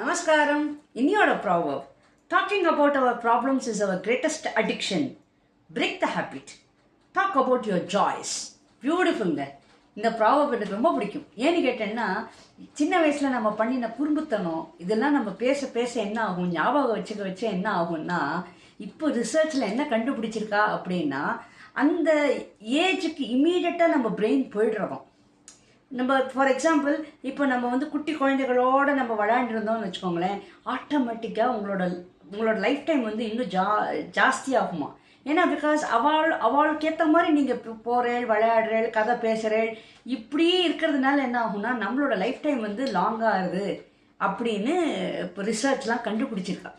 நமஸ்காரம். இன்னியோட proverb. Talking about our problems is our greatest addiction break the habit talk about your joys பியூட்டிஃபுல்ங்க இந்த proverb எனக்கு ரொம்ப பிடிக்கும். ஏன்னு கேட்டேன்னா சின்ன வயசில் நம்ம பண்ணின குறும்புத்தனம் இதெல்லாம் நம்ம பேச பேச என்ன ஆகும்? ஞாபகம் வச்சுக்க வச்ச என்ன ஆகும்னா இப்போ ரிசர்ச்சில் என்ன கண்டுபிடிச்சிருக்கா அப்படின்னா அந்த ஏஜுக்கு இம்மீடியட்டாக நம்ம பிரெயின் போயிடுறோம். நம்ம ஃபார் எக்ஸாம்பிள் இப்போ நம்ம வந்து குட்டி குழந்தைகளோடு நம்ம விளையாண்டுருந்தோம்னு வச்சுக்கோங்களேன் ஆட்டோமேட்டிக்காக உங்களோட உங்களோட லைஃப் டைம் வந்து இன்னும் ஜா ஜாஸ்தி ஆகுமா? ஏன்னா பிகாஸ் அவள் அவளுக்கு ஏற்ற மாதிரி நீங்கள் போகிறேள் விளையாடுறேள் கதை பேசுகிறேள் இப்படியே இருக்கிறதுனால என்ன ஆகும்னா நம்மளோட லைஃப் டைம் வந்து லாங்காகுது ஆகுது அப்படின்னு இப்போ ரிசர்ச்லாம் கண்டுபிடிச்சிருக்கா.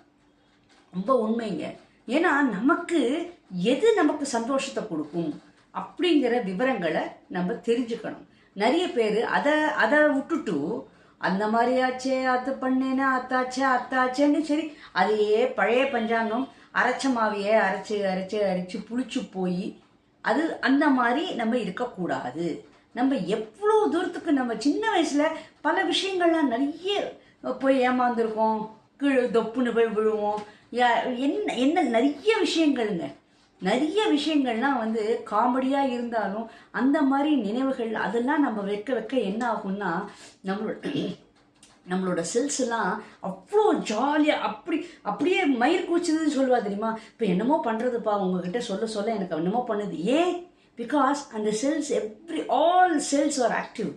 ரொம்ப உண்மைங்க. ஏன்னா நமக்கு எது நமக்கு சந்தோஷத்தை கொடுக்கும் அப்படிங்கிற விவரங்களை நம்ம தெரிஞ்சுக்கணும். நிறைய பேர் அதை அதை விட்டுட்டு அந்த மாதிரியாச்சே அது பண்ணேனே அத்தாச்சே அத்தாச்சேன்னு சரி அதையே பழைய பஞ்சாங்கம் அரைச்ச மாவையே அரைச்சி அரைச்சி அரைச்சி புளிச்சு போய் அது அந்த மாதிரி நம்ம இருக்கக்கூடாது. நம்ம எவ்வளோ தூரத்துக்கு நம்ம சின்ன வயசில் பல விஷயங்கள்லாம் நிறைய போய் ஏமாந்துருக்கோம். கீழே தொப்புன்னு போய் விழுவோம். யா- என்ன என்ன நிறைய விஷயங்கள்ங்க. நிறைய விஷயங்கள்லாம் வந்து காமெடியாக இருந்தாலும் அந்த மாதிரி நினைவுகள் அதெல்லாம் நம்ம வைக்க வைக்க என்ன ஆகும்னா நம்மளோட நம்மளோட செல்ஸ் எல்லாம் அவ்வளோ ஜாலியாக அப்படி அப்படியே மயிர் கூச்சுதுன்னு சொல்லுவா தெரியுமா? இப்போ என்னமோ பண்ணுறதுப்பா உங்ககிட்ட சொல்ல சொல்ல எனக்கு என்னமோ பண்ணுது. ஏன்? பிகாஸ் அந்த cells every all cells are active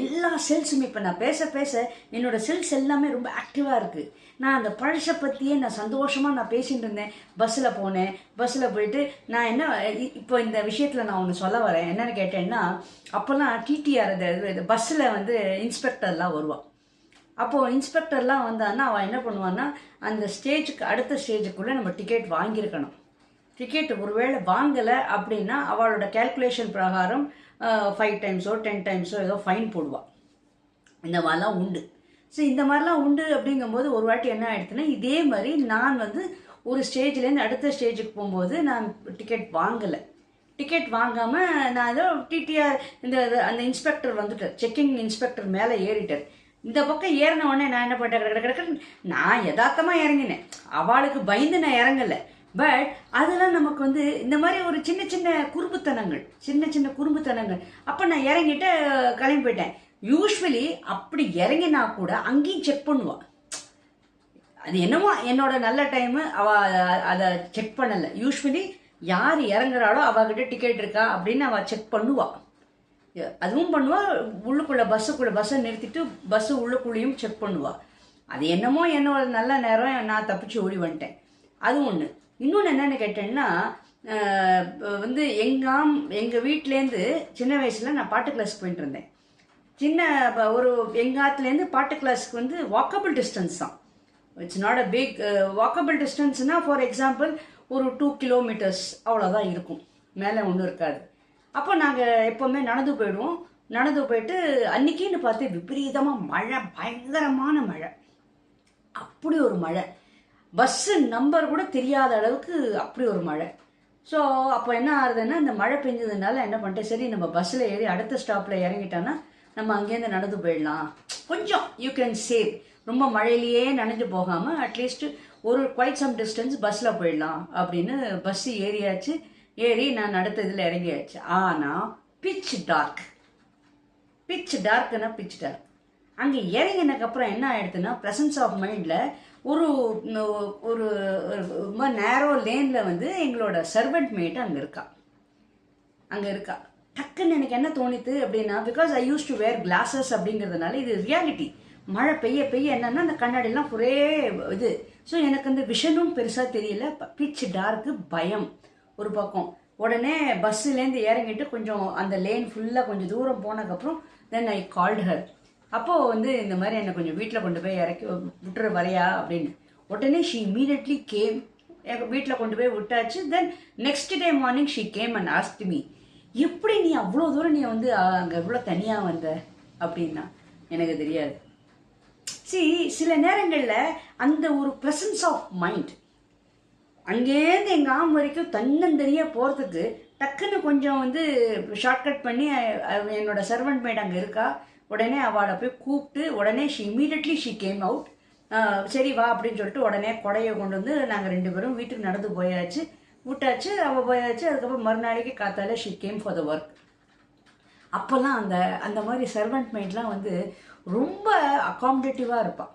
எல்லா செல்ஸுமே இப்போ நான் பேச பேச என்னோட செல்ஸ் எல்லாமே ரொம்ப ஆக்டிவாக இருக்குது நான் அந்த பழசை பற்றியே நான் சந்தோஷமாக நான் பேசிகிட்டு இருந்தேன். பஸ்ஸில் போனேன். பஸ்ஸில் போயிட்டு நான் என்ன இப்போ இந்த விஷயத்தில் நான் ஒன்று சொல்ல வரேன். என்னென்னு கேட்டேன்னா அப்போல்லாம் டிடிஆர் இந்த பஸ்ஸில் வந்து இன்ஸ்பெக்டர்லாம் வருவாள் அப்போது இன்ஸ்பெக்டர்லாம் வந்தான்னா அவள் என்ன பண்ணுவான்னா அந்த ஸ்டேஜுக்கு அடுத்த ஸ்டேஜுக்குள்ளே நம்ம டிக்கெட் வாங்கியிருக்கணும். டிக்கெட் ஒருவேளை வாங்கலை அப்படின்னா அவளோட கேல்குலேஷன் பிரகாரம் ஃபைவ் டைம்ஸோ டென் டைம்ஸோ ஏதோ ஃபைன் போடுவாள் இந்த மாதிரிலாம் உண்டு. ஸோ இந்த மாதிரிலாம் உண்டு அப்படிங்கும்போது ஒரு வாட்டி என்ன ஆயிடுச்சுன்னா இதே மாதிரி நான் வந்து ஒரு ஸ்டேஜ்லேருந்து அடுத்த ஸ்டேஜுக்கு போகும்போது நான் டிக்கெட் வாங்கலை. டிக்கெட் வாங்காமல் நான் ஏதோ டிடிஆர் இந்த இது- அந்த இன்ஸ்பெக்டர் வந்துட்டார். செக்கிங் இன்ஸ்பெக்டர் மேலே ஏறிட்டார். இந்த பக்கம் ஏறின உடனே நான் என்ன பண்ணிட்டேன்? கிட நான் யதார்த்தமாக இறங்கினேன் அவளுக்கு பயந்து நான் இறங்கலை பட் அதெல்லாம் நமக்கு வந்து இந்த மாதிரி ஒரு சின்ன சின்ன குறும்புத்தனங்கள் சின்ன சின்ன குறும்புத்தனங்கள். அப்போ நான் இறங்கிட்டு கிளம்பி போயிட்டேன். யூஸ்வலி அப்படி இறங்கினா கூட அங்கேயும் செக் பண்ணுவாள் அது என்னமோ என்னோட நல்ல டைமு அவ அதை செக் பண்ணலை. யூஸ்வலி யார் இறங்குறாளோ அவகிட்ட டிக்கெட் இருக்கா அப்படின்னு அவள் செக் பண்ணுவாள் அதுவும் பண்ணுவாள் உள்ளுக்குள்ள பஸ்ஸுக்குள்ள பஸ்ஸை நிறுத்திட்டு பஸ்ஸு உள்ளுக்குள்ளேயும் செக் பண்ணுவாள் அது என்னமோ என்னோட நல்ல நேரம் நான் தப்பிச்சு ஓடி வந்துட்டேன். அது ஒன்று இன்னொன்று என்னென்னு கேட்டேன்னா வந்து எங்காம் எங்கள் வீட்டிலேருந்து சின்ன வயசில் நான் பாட்டு கிளாஸ் போயிட்டு இருந்தேன் சின்ன ஒரு எங்காத்துலேருந்து பாட்டு கிளாஸ்க்கு வந்து வாக்கபிள் டிஸ்டன்ஸ் தான். It's not a big walkable டிஸ்டன்ஸ்னால் for example ஒரு டூ கிலோமீட்டர்ஸ் அவ்வளோதான் இருக்கும். மேலே ஒன்றும் இருக்காது. அப்போ நாங்கள் எப்போவுமே நடந்து போயிடுவோம். நடந்து போயிட்டு அன்னைக்குன்னு பார்த்து விபரீதமாக மழை பயங்கரமான மழை. அப்படி ஒரு மழை. பஸ்ஸு நம்பர் கூட தெரியாத அளவுக்கு அப்படி ஒரு மழை. ஸோ அப்போ என்ன ஆகுதுன்னா இந்த மழை பெஞ்சதுனால என்ன பண்ணிட்டேன்? சரி நம்ம பஸ்ஸில் ஏறி அடுத்த ஸ்டாப்பில் இறங்கிட்டோன்னா நம்ம அங்கேருந்து நடந்து போயிடலாம். கொஞ்சம் யூ கேன் சேவ் ரொம்ப மழையிலேயே நனைஞ்சு போகாமல் அட்லீஸ்ட் ஒரு குவைட் சம் டிஸ்டன்ஸ் பஸ்ஸில் போயிடலாம் அப்படின்னு பஸ்ஸு ஏறியாச்சு. ஏறி நான் அடுத்த இதில் இறங்கியாச்சு. ஆனால் பிச் டார்க் பிச் டார்க்குன்னா பிச் டார்க் அங்கே இறங்கினதுக்கப்புறம் என்ன ஆயிடுதுன்னா ப்ரெசன்ஸ் ஆஃப் மைண்டில் ஒரு ஒரு ரொம்ப நேரோ லேனில் வந்து எங்களோட சர்வெண்ட் மேட் அங்கே இருக்கா. அங்கே இருக்கா. டக்குன்னு எனக்கு என்ன தோணித்து அப்படின்னா because I used to wear glasses அப்படிங்கிறதுனால இது ரியாலிட்டி மழை பெய்ய பெய்ய என்னன்னா அந்த கண்ணாடிலாம் ஒரே இது. ஸோ எனக்கு அந்த விஷனும் பெருசாக தெரியல. பிச் டார்க்கு பயம். ஒரு பக்கம். உடனே பஸ்ஸுலேருந்து இறங்கிட்டு கொஞ்சம் அந்த லேன் ஃபுல்லாக கொஞ்சம் தூரம் போனதுக்கப்புறம் தென் ஐ கால்டு ஹர் அப்போது வந்து இந்த மாதிரி என்னை கொஞ்சம் வீட்டில் கொண்டு போய் இறக்கி விட்டுற வரையா அப்படின்னு. உடனே ஷீ இமீடியட்லி கேம் எங்கள் வீட்டில் கொண்டு போய் விட்டாச்சு. Then next day morning she came and asked me எப்படி நீ அவ்வளோ தூரம் நீ வந்து அங்கே இவ்வளோ தனியாக வந்த? அப்படின்னா எனக்கு தெரியாது. சி சில நேரங்களில் அந்த ஒரு ப்ரெசன்ஸ் ஆஃப் மைண்ட் அங்கேருந்து எங்கள் ஆம் வரைக்கும் தன்னந்தனியாக போகிறதுக்கு டக்குன்னு கொஞ்சம் வந்து ஷார்ட்கட் பண்ணி என்னோடய சர்வன்ட் சர்வெண்ட் மேட் அங்கே இருக்கா? உடனே அவளை போய் கூப்பிட்டு உடனே she immediately she came out சரி வா அப்படின்னு சொல்லிட்டு உடனே கொடையை கொண்டு வந்து நாங்கள் ரெண்டு பேரும் வீட்டுக்கு நடந்து போயாச்சு. விட்டாச்சு அவள் போயாச்சு. அதுக்கப்புறம் மறுநாளைக்கு காத்தால she came for the work அப்போல்லாம் அந்த அந்த மாதிரி சர்வெண்ட் மைண்ட்லாம் வந்து ரொம்ப அகாமடேட்டிவாக இருப்பாள்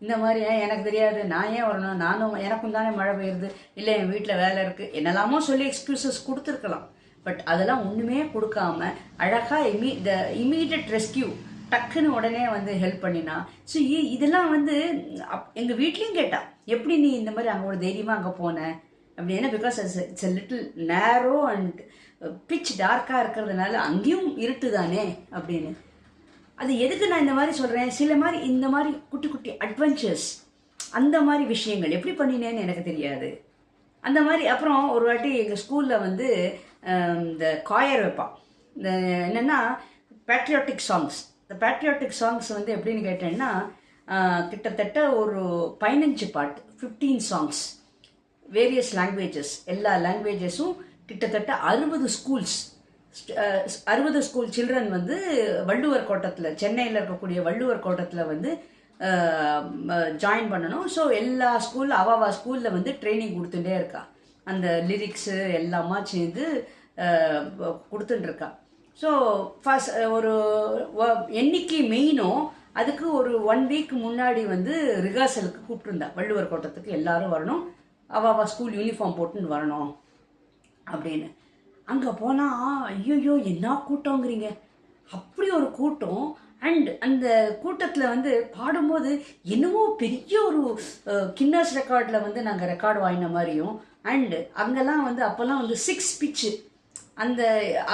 இந்த மாதிரி "ஏன் எனக்கு தெரியாது. நான் ஏன் வரணும்? நானும் எனக்கும் தானே மழை பெய்யுது. இல்லை என் வீட்டில் வேலை இருக்குது என்னெல்லாமோ சொல்லி எக்ஸ்கியூசஸ் கொடுத்துருக்கலாம். பட் அதெல்லாம் ஒன்றுமே கொடுக்காம அழகாக இமீ த இமீடியட் ரெஸ்கியூ டக்குன்னு உடனே வந்து ஹெல்ப் பண்ணினா. ஸோ இதெல்லாம் வந்து அப் எங்கள் வீட்லேயும் கேட்டா எப்படி நீ இந்த மாதிரி அங்கே ஒரு தைரியமாக அங்கே போன? அப்படின்னா because it's a little narrow and pitch டார்க்காக இருக்கிறதுனால அங்கேயும் இருட்டு தானே அப்படின்னு. அது எதுக்கு நான் இந்த மாதிரி சொல்கிறேன் சில மாதிரி இந்த மாதிரி குட்டி குட்டி அட்வென்ச்சர்ஸ் அந்த மாதிரி விஷயங்கள் எப்படி பண்ணினேன்னு எனக்கு தெரியாது. அந்த மாதிரி அப்புறம் ஒரு வாட்டி எங்கள் ஸ்கூலில் வந்து Um, இந்த காயர் வைப்பான் இந்த என்னென்னா பேட்ரியாட்டிக் சாங்ஸ் இந்த பேட்ரியாட்டிக் சாங்ஸ் வந்து எப்படின்னு கேட்டேன்னா கிட்டத்தட்ட ஒரு பதினஞ்சு பாட்டு ஃபிஃப்டீன் சாங்ஸ் வேரியஸ் லாங்குவேஜஸ் எல்லா லாங்குவேஜஸும் கிட்டத்தட்ட அறுபது ஸ்கூல்ஸ் அறுபது ஸ்கூல் சில்ட்ரன் வந்து வள்ளுவர் கோட்டத்தில் சென்னையில் இருக்கக்கூடிய வள்ளுவர் கோட்டத்தில் வந்து ஜாயின் பண்ணணும். ஸோ எல்லா ஸ்கூல் அவாவா ஸ்கூலில் வந்து ட்ரைனிங் கொடுத்துட்டே இருக்கா. அந்த லிரிக்ஸு எல்லாமா சேர்ந்து கொடுத்துட்டுருக்கா. ஸோ ஃபஸ்ட் ஒரு என்னைக்கு மெயினோ அதுக்கு ஒரு ஒன் வீக் முன்னாடி வந்து ரிஹர்சலுக்கு கூப்பிட்டுருந்தா. வள்ளுவர் கோட்டத்துக்கு எல்லாரும் வரணும். அவ ஸ்கூல் யூனிஃபார்ம் போட்டுன்னு வரணும் அப்படின்னு. அங்கே போனால் ஐயோயோ என்ன கூட்டங்கிறீங்க? அப்படி ஒரு கூட்டம். அண்ட் அந்த கூட்டத்தில் வந்து பாடும்போது என்னமோ பெரிய ஒரு கின்னஸ் ரெக்கார்டில் வந்து நாங்கள் ரெக்கார்டு வாங்கின மாதிரியும் அண்டு அங்கெல்லாம் வந்து அப்போல்லாம் வந்து சிக்ஸ் பிச்சு அந்த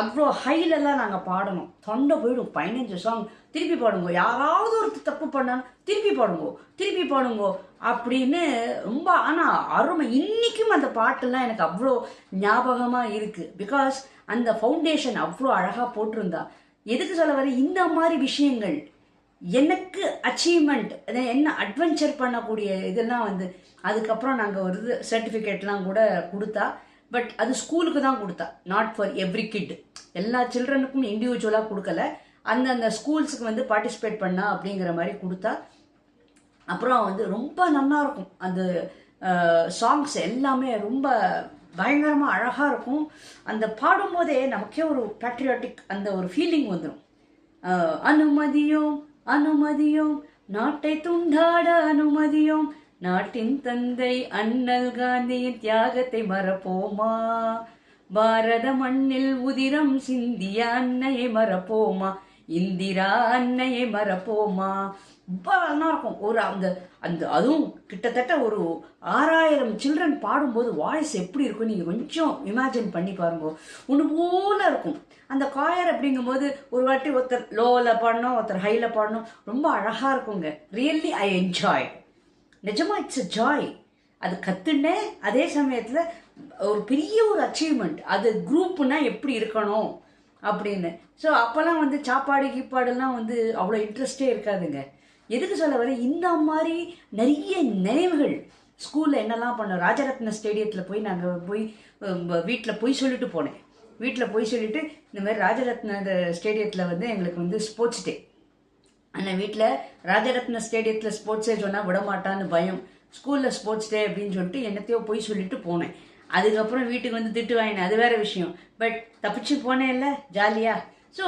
அவ்வளோ ஹைலெல்லாம் நாங்கள் பாடணும். தொண்டை போயிடும் பதினஞ்சு சாங் திருப்பி பாடுங்க. யாராவது ஒரு தப்பு பண்ணாலும் திருப்பி பாடுங்கோ. திருப்பி பாடுங்கோ. அப்படின்னு ரொம்ப ஆனால் அருமை. இன்றைக்கும் அந்த பாட்டெல்லாம் எனக்கு அவ்வளோ ஞாபகமாக இருக்குது பிகாஸ் அந்த ஃபவுண்டேஷன் அவ்வளோ அழகாக போட்டிருந்தா. எதுக்கு சொல்ல வர இந்த மாதிரி விஷயங்கள். எனக்கு அச்சீவ்மெண்ட் என்ன அட்வென்ச்சர் பண்ணக்கூடிய இதெல்லாம் வந்து அதுக்கப்புறம் நாங்கள் ஒரு இது சர்டிஃபிகேட்லாம் கூட கொடுத்தா பட் அது ஸ்கூலுக்கு தான் கொடுத்தா நாட் ஃபார் எவ்ரி கிட் எல்லா சில்ட்ரனுக்கும் இண்டிவிஜுவலாக கொடுக்கல. அந்தந்த ஸ்கூல்ஸுக்கு வந்து பார்ட்டிசிபேட் பண்ணா அப்படிங்கிற மாதிரி கொடுத்தா அப்புறம் வந்து ரொம்ப நல்லா இருக்கும். அந்த சாங்ஸ் எல்லாமே ரொம்ப பயங்கரமாக அழகாக இருக்கும். அந்த பாடும்போதே நமக்கே ஒரு பேட்ரியாட்டிக் அந்த ஒரு ஃபீலிங் வந்துடும் அனுமதியும் அனுமதியோம். நாட்டை துண்டாட அனுமதியோம். நாட்டின் தந்தை அண்ணல் காந்தியின் தியாகத்தை மறப்போமா? பாரத மண்ணில் உதிரம் சிந்திய அன்னையை மறப்போமா? இந்திரா அன்னையை மறப்போமா? ரொம்ப நல்லா இருக்கும். ஒரு அந்த அந்த அதுவும் கிட்டத்தட்ட ஒரு ஆறாயிரம் சில்ட்ரன் பாடும்போது வாய்ஸ் எப்படி இருக்கும் நீங்கள் கொஞ்சம் இமேஜின் பண்ணி பாருங்க. ஒன்று போல இருக்கும். அந்த காயர் அப்படிங்கும்போது ஒரு வாட்டி ஒருத்தர் லோவில் பாடணும் ஒருத்தர் ஹையில் பாடணும். ரொம்ப அழகாக இருக்குங்க. ரியல்லி ஐ என்ஜாய் நிஜமா இட்ஸ் அ ஜாய் அது கற்றுனேன் அதே சமயத்தில் ஒரு பெரிய ஒரு அச்சீவ்மெண்ட் அது குரூப்புனா எப்படி இருக்கணும் அப்படின்னு. ஸோ அப்போல்லாம் வந்து சாப்பாடு கீப்பாடுலாம் வந்து அவ்வளோ இன்ட்ரெஸ்டே இருக்காதுங்க. எதுக்கு சொல்ல வர இந்த மாதிரி நிறைய நினைவுகள். ஸ்கூலில் என்னெல்லாம் பண்ணோம்? ராஜரத்ன ஸ்டேடியத்தில் போய் நாங்கள் போய் வீட்டில் போய் சொல்லிட்டு போனேன். வீட்டில் போய் சொல்லிட்டு இந்த மாதிரி ராஜரத்ன ஸ்டேடியத்தில் வந்து எங்களுக்கு வந்து ஸ்போர்ட்ஸ் டே ஆனால் வீட்டில் ராஜரத்ன ஸ்டேடியத்தில் ஸ்போர்ட்ஸே சொன்னால் விட மாட்டான்னு பயம். ஸ்கூலில் ஸ்போர்ட்ஸ் டே அப்படின்னு சொல்லிட்டு என்னத்தையோ போய் சொல்லிட்டு போனேன். அதுக்கப்புறம் வீட்டுக்கு வந்து திட்டு வாங்கினேன். அது வேறு விஷயம். பட் தப்பிச்சு போனேன்ல ஜாலியாக ஸோ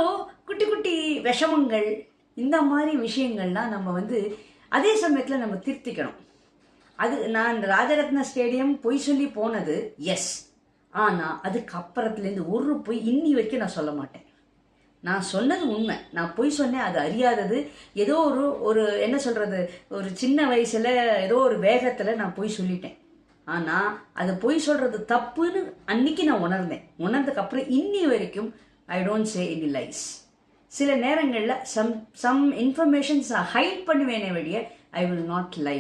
குட்டி குட்டி விஷமங்கள் இந்த மாதிரி விஷயங்கள்லாம் நம்ம வந்து அதே சமயத்தில் நம்ம திருத்திக்கணும். அது நான் இந்த ராஜரத்ன ஸ்டேடியம் பொய் சொல்லி போனது எஸ் ஆனால் அதுக்கு அப்புறத்துலேருந்து ஒரு பொய் இன்னி வரைக்கும் நான் சொல்ல மாட்டேன். நான் சொன்னது உண்மை. நான் பொய் சொன்னேன் அது அறியாதது. ஏதோ ஒரு ஒரு என்ன சொல்கிறது ஒரு சின்ன வயசில் ஏதோ ஒரு வேகத்தில் நான் பொய் சொல்லிட்டேன். ஆனால் அது பொய் சொல்கிறது தப்புன்னு அன்னைக்கு நான் உணர்ந்தேன். உணர்ந்ததுக்கப்புறம் இன்னி வரைக்கும் I don't say any lies சில நேரங்களில் சம் சம் இன்ஃபர்மேஷன்ஸ் நான் ஹைட் பண்ணுவேனே வழிய ஐ வில் நாட் லை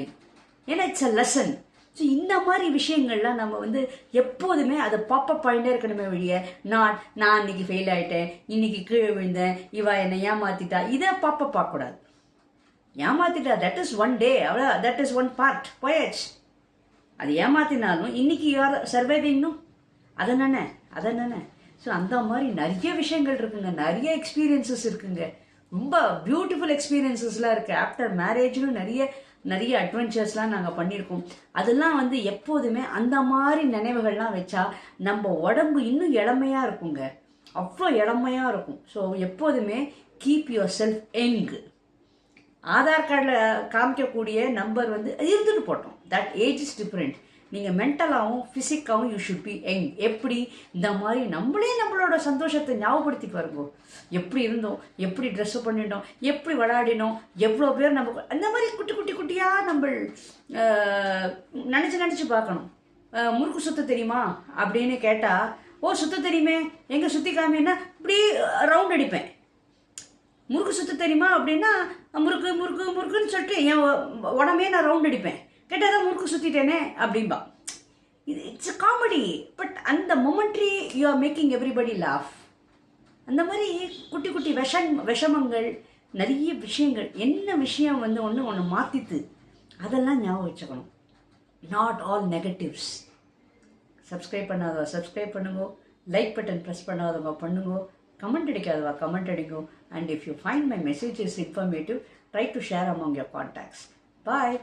ஏன்னா இட்ஸ் அ லெசன் ஸோ இந்த மாதிரி விஷயங்கள்லாம் நம்ம வந்து எப்போதுமே அதை பாப்பப் பாயிண்டே இருக்கணுமே வழிய நான் நான் இன்னைக்கு ஃபெயில் ஆகிட்டேன் இன்னைக்கு கீழே விழுந்தேன் இவா என்னை ஏமாத்திட்டா இதை பாப்பப் பார்க்கக்கூடாது ஏமாத்திட்டா தட் இஸ் ஒன் டே அவ்வளோ தட் இஸ் ஒன் பார்ட் போயாச்சு. அது ஏமாத்தினாலும் இன்னைக்கு யார் சர்வைவிங்னும் அதை நானே அதை நானே. ஸோ அந்த மாதிரி நிறைய விஷயங்கள் இருக்குங்க. நிறைய எக்ஸ்பீரியன்சஸ் இருக்குங்க. ரொம்ப பியூட்டிஃபுல் எக்ஸ்பீரியன்சஸ்லாம் இருக்குது ஆஃப்டர் மேரேஜ்னு நிறைய நிறைய அட்வென்ச்சர்ஸ்லாம் நாங்கள் பண்ணியிருக்கோம். அதெல்லாம் வந்து எப்போதுமே அந்த மாதிரி நினைவுகள்லாம் வச்சா நம்ம உடம்பு இன்னும் இளமையாக இருக்குங்க. அவ்வளோ இளமையாக இருக்கும். ஸோ எப்போதுமே கீப் யுவர் செல்ஃப் எங்கு ஆதார் கார்டில் காமிக்கக்கூடிய நம்பர் வந்து இருந்துட்டு போட்டோம். தட் ஏஜ் இஸ் டிஃப்ரெண்ட் நீங்கள் மென்டலாகவும் ஃபிசிக்காகவும் யூ ஷுட் பி யங் எப்படி? இந்த மாதிரி நம்மளே நம்மளோட சந்தோஷத்தை ஞாபகப்படுத்தி பாருங்க எப்படி இருந்தோம்? எப்படி ட்ரெஸ்ஸு பண்ணிட்டோம்? எப்படி விளையாடினோம்? எவ்வளோ பேர் நம்ம அந்த மாதிரி குட்டி குட்டி குட்டியாக நம்ம நினச்சி நினச்சி பார்க்கணும். முறுக்கு சுத்த தெரியுமா? அப்படின்னு கேட்டால் ஓ சுத்த தெரியுமே. எங்கே சுற்றி காமின்னா இப்படி ரவுண்ட் அடிப்பேன். முறுக்கு சுத்த தெரியுமா? அப்படின்னா முறுக்கு முறுக்கு முறுக்குன்னு சொல்லிட்டு என் உடம்பே நான் ரவுண்ட் அடிப்பேன். கேட்டால் தான் முறுக்கு சுற்றிட்டேனே அப்படின்பா இது இட்ஸ் காமெடி பட் அந்த momentary you are making everybody laugh அந்த மாதிரி குட்டி குட்டி விஷம் விஷமங்கள் நிறைய விஷயங்கள் என்ன விஷயம் வந்து ஒன்று ஒன்று மாற்றித்து அதெல்லாம் ஞாபகம் வச்சுக்கணும். நாட் ஆல் நெகட்டிவ்ஸ் சப்ஸ்கிரைப் பண்ணாதவா சப்ஸ்கிரைப் பண்ணுங்க. லைக் பட்டன் ப்ரெஸ் பண்ணாதவங்க பண்ணுங்க. கமெண்ட் அடிக்காதவா கமெண்ட் அடிக்கும் and if you find my message is informative try to share among your contacts bye